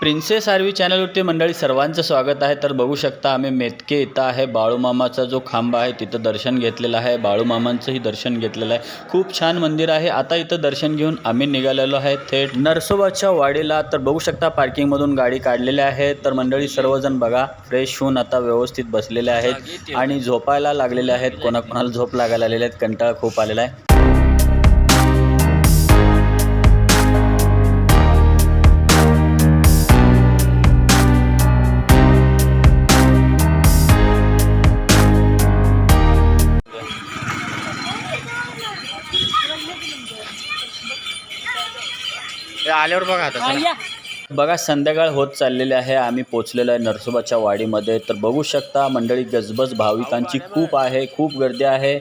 Princess RV चॅनलवरती मंडळी सर्वांचं स्वागत आहे. तर बघू शकता आम्ही मेतके इथं आहे. बाळूमामाचा जो खांबा आहे तिथं दर्शन घेतलेलं आहे. बाळूमामांचंही दर्शन घेतलेलं आहे. खूप छान मंदिर आहे. आता इथं दर्शन घेऊन आम्ही निघालेलो आहे थेट नरसोबाच्या वाडीला. तर बघू शकता पार्किंगमधून गाडी काढलेली आहे तर मंडळी सर्वजण बघा फ्रेश होऊन आता व्यवस्थित बसलेले आहेत. आणि झोपायला लागलेले आहेत. कोणाकोणाला झोप लागायला आलेले आहेत. कंटाळा खूप आलेला आहे. आल्यावर बघा आता चला. बघा संध्याकाळ होत चाललेली आहे. आम्ही पोचलेलो आहे नरसोबाच्या वाडीमध्ये. तर बघू शकता मंडळी गजबज भाविकांची खूप आहे खूप गर्दी आहे.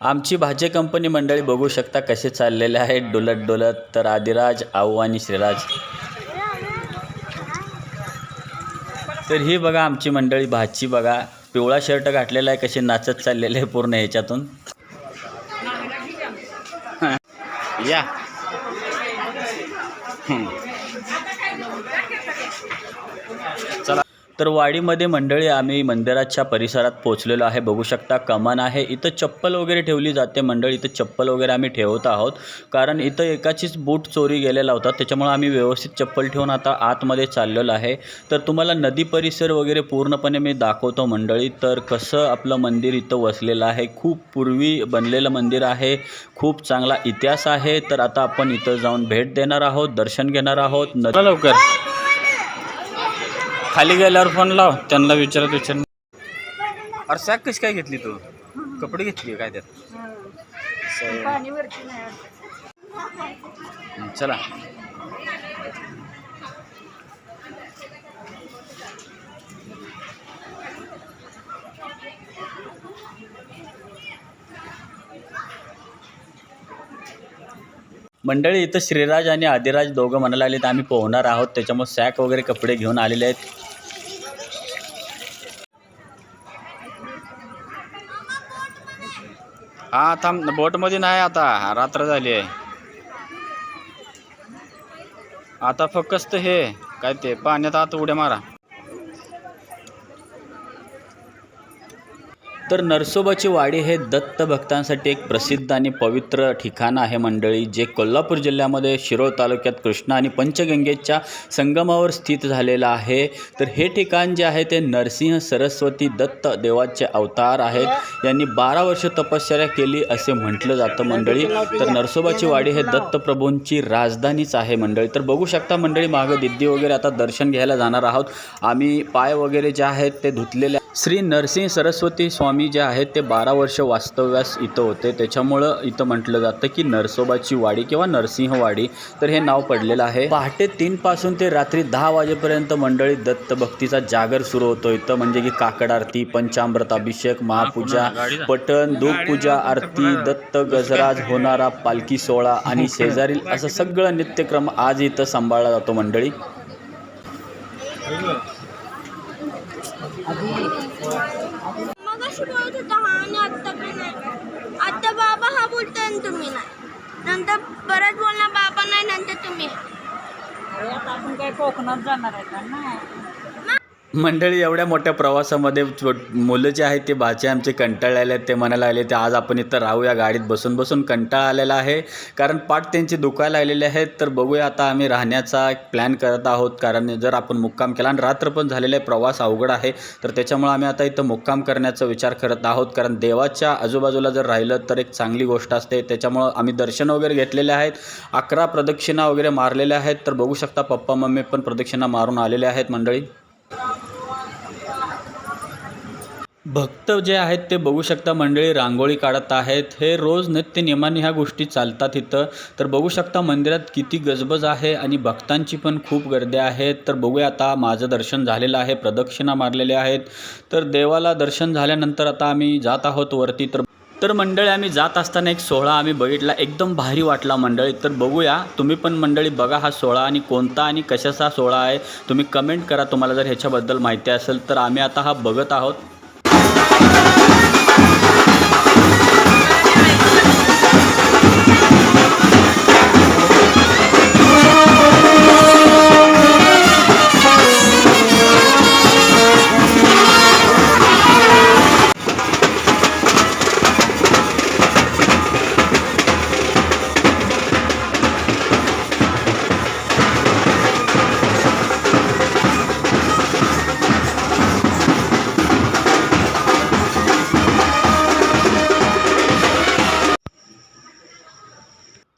आमची भाज्य कंपनी मंडळी बघू शकता कसे चाललेले आहेत डोलत डोलत तर आदिराज आऊ आणि श्रीराज. तर ही बघा आमची मंडळी भाची बघा. पिवळा शर्ट घातलेला आहे कसे नाचत चाललेले आहे पूर्ण ह्याच्यातून या. तर वाडीमध्ये मंडळी आम्ही मंदिराच्या परिसरात पोचलेलो आहे. बघू शकता कमान आहे. इथं चप्पल वगैरे ठेवली जाते मंडळी. इथं चप्पल वगैरे आम्ही ठेवत आहोत. कारण इथं एकाचीच बूट चोरी गेलेला होता. त्याच्यामुळे आम्ही व्यवस्थित चप्पल ठेवून आता आतमध्ये चाललेलो आहे. तर तुम्हाला नदी परिसर वगैरे पूर्णपणे मी दाखवतो मंडळी. तर कसं आपलं मंदिर इथं वसलेलं आहे. खूप पूर्वी बनलेलं मंदिर आहे. खूप चांगला इतिहास आहे. तर आता आपण इथं जाऊन भेट देणार आहोत दर्शन घेणार आहोत. लवकर. खाली गेल्यावर फोन लाव. त्यांना विचारत विचार अरे सॅक कशी काय घेतली तू? कपडे घेतली काय त्यात? चला. मंडळी इथं श्रीराज आणि आदिराज दोघं म्हणायला आले तर आम्ही पोहणार आहोत. त्याच्यामुळे सॅक वगैरे कपडे घेऊन आलेले आहेत. हा थांब बोटमध्ये नाही आता. रात्र झाली आहे. आता फक्त हे काय ते पाण्यात आता उड्या मारा. तर नरसोबाची वाडी हे दत्त भक्तांसाठी एक प्रसिद्ध आणि पवित्र ठिकाण आहे मंडळी जे कोल्हापूर जिल्ह्यामध्ये शिरोळ तालुक्यात कृष्णा आणि पंचगंगेच्या संगमावर स्थित झालेलं आहे. तर हे ठिकाण जे आहे ते नरसिंह सरस्वती दत्त देवाचे अवतार आहेत. यांनी बारा वर्ष तपश्चर्या केली असे म्हटलं जातं मंडळी. तर नरसोबाची वाडी हे दत्तप्रभूंची राजधानीच आहे मंडळी. तर बघू शकता मंडळी मागं दिद्दी वगैरे आता दर्शन घ्यायला जाणार आहोत. आम्ही पाय वगैरे जे आहेत ते धुतलेले श्री नरसिंह सरस्वती स्वामी जे आहेत ते बारा वर्ष वास्तव्यास इथं होते. त्याच्यामुळं इथं म्हटलं जातं की नरसोबाची वाडी किंवा नरसिंहवाडी तर हे नाव पडलेलं आहे. पहाटे तीनपासून ते रात्री दहा वाजेपर्यंत मंडळी दत्त भक्तीचा जागर सुरू होतो इथं. म्हणजे की काकड आरती पंचामृत अभिषेक महापूजा पठण धूपपूजा आरती दत्त गजराज होणारा पालखी सोहळा आणि शेजारील असं सगळं नित्यक्रम आज इथं सांभाळला जातो मंडळी मग अशी बोलत होता हा आणि आत्ता काय नाही आत्ता बाबा हा बोलतोय आणि तुम्ही नाही. नंतर परत बोलणार बाबा नाही नंतर तुम्ही. आता आपण काय कोकणात जाणार आहे का? ना मंडळी एवढ्या मोठ्या प्रवासामध्ये छो- मुलं जे आहेत ते बाचे आमचे कंटाळलेले आहेत. ते म्हणायला आले ते आज आपण इथं राहूया गाडीत बसून बसून कंटाळा आलेला आहे. कारण पाठ त्यांची दुखायला आलेले आहेत. तर बघूया आता आम्ही राहण्याचा एक प्लॅन करत आहोत. कारण जर आपण मुक्काम केला आणि रात्र पण झालेला आहे प्रवास अवघड आहे तर त्याच्यामुळे आम्ही आता इथं मुक्काम करण्याचा विचार करत आहोत. कारण देवाच्या आजूबाजूला जर राहिलं तर एक चांगली गोष्ट असते. त्याच्यामुळं आम्ही दर्शन वगैरे घेतलेले आहेत. अकरा प्रदक्षिणा वगैरे मारलेल्या आहेत. तर बघू शकता पप्पा मम्मी पण प्रदक्षिणा मारून आलेले आहेत मंडळी. भक्त जे आहेत ते बघू शकता मंडळी रांगोळी काढत आहेत. हे रोज नित्यनियमाने ह्या गोष्टी चालतात इथं. तर बघू शकता मंदिरात किती गजबज आहे आणि भक्तांची पण खूप गर्दी आहे. तर बघूया आता माझं दर्शन झालेलं आहे. प्रदक्षिणा मारलेल्या आहेत. तर देवाला दर्शन झाल्यानंतर आता आम्ही जात आहोत वरती. तर तर मंडळी आम्ही जात असताना एक सोहळा आम्ही बघितला. एकदम भारी वाटला मंडळी. तर बघूया तुम्ही पण मंडळी बघा हा सोहळा आणि कोणता आणि कशाचा सोहळा आहे. तुम्ही कमेंट करा. तुम्हाला जर ह्याच्याबद्दल माहिती असेल तर आम्ही आता हा बघत आहोत.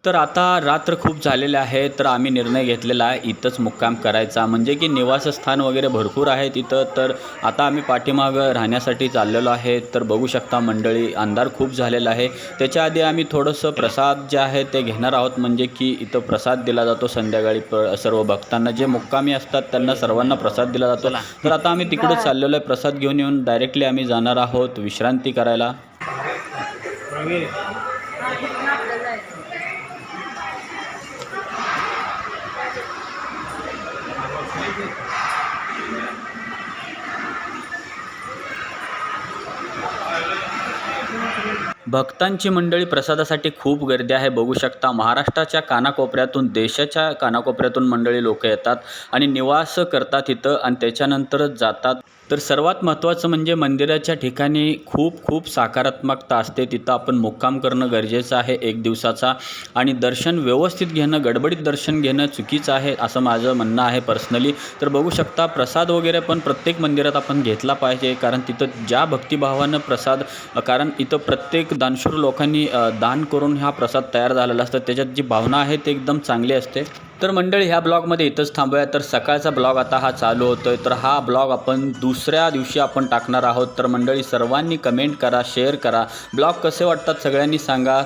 तर आता रात्र खूप झालेले आहे तर आम्ही निर्णय घेतलेला आहे इथंच मुक्काम करायचा. म्हणजे की निवासस्थान वगैरे भरपूर आहे तिथं तर आता आम्ही पाठीमागं राहण्यासाठी चाललेलो आहे. तर बघू शकता मंडळी अंधार खूप झालेला आहे. त्याच्या आधी आम्ही थोडंसं प्रसाद जे आहे ते घेणार आहोत. म्हणजे की इथं प्रसाद दिला जातो संध्याकाळी प सर्व भक्तांना. जे मुक्कामी असतात त्यांना सर्वांना प्रसाद दिला जातो. तर आता आम्ही तिकडेच चाललेलो आहे. प्रसाद घेऊन येऊन डायरेक्टली आम्ही जाणार आहोत विश्रांती करायला. भक्तांची मंडळी प्रसादासाठी खूप गर्दी आहे. बघू शकता महाराष्ट्राच्या कानाकोपऱ्यातून देशाच्या कानाकोपऱ्यातून मंडळी लोक येतात आणि निवास करतात इथं आणि त्याच्यानंतरच जातात. तर सर्वात महत्त्वाचं म्हणजे मंदिराच्या ठिकाणी खूप खूप सकारात्मकता असते. तिथं आपण मुक्काम करणं गरजेचं आहे एक दिवसाचा आणि दर्शन व्यवस्थित घेणं गडबडीत दर्शन घेणं चुकीचं आहे असं माझं म्हणणं आहे पर्सनली. तर बघू शकता प्रसाद वगैरे पण प्रत्येक मंदिरात आपण घेतला पाहिजे. कारण तिथं ज्या भक्तिभावानं प्रसाद कारण इथं प्रत्येक दानशूर लोकांनी दान करून हा प्रसाद तयार झालेला असतो. त्याच्यात जी भावना आहे ती एकदम चांगली असते. तर मंडळी ह्या ब्लॉगमध्ये इथंच थांबूया. तर सकाळचा ब्लॉग आता हा चालू होतोय. तर हा ब्लॉग आपण दुसऱ्या दिवशी आपण टाकणार आहोत. तर मंडळी सर्वांनी कमेंट करा शेअर करा. ब्लॉग कसे वाटतात सगळ्यांनी सांगा.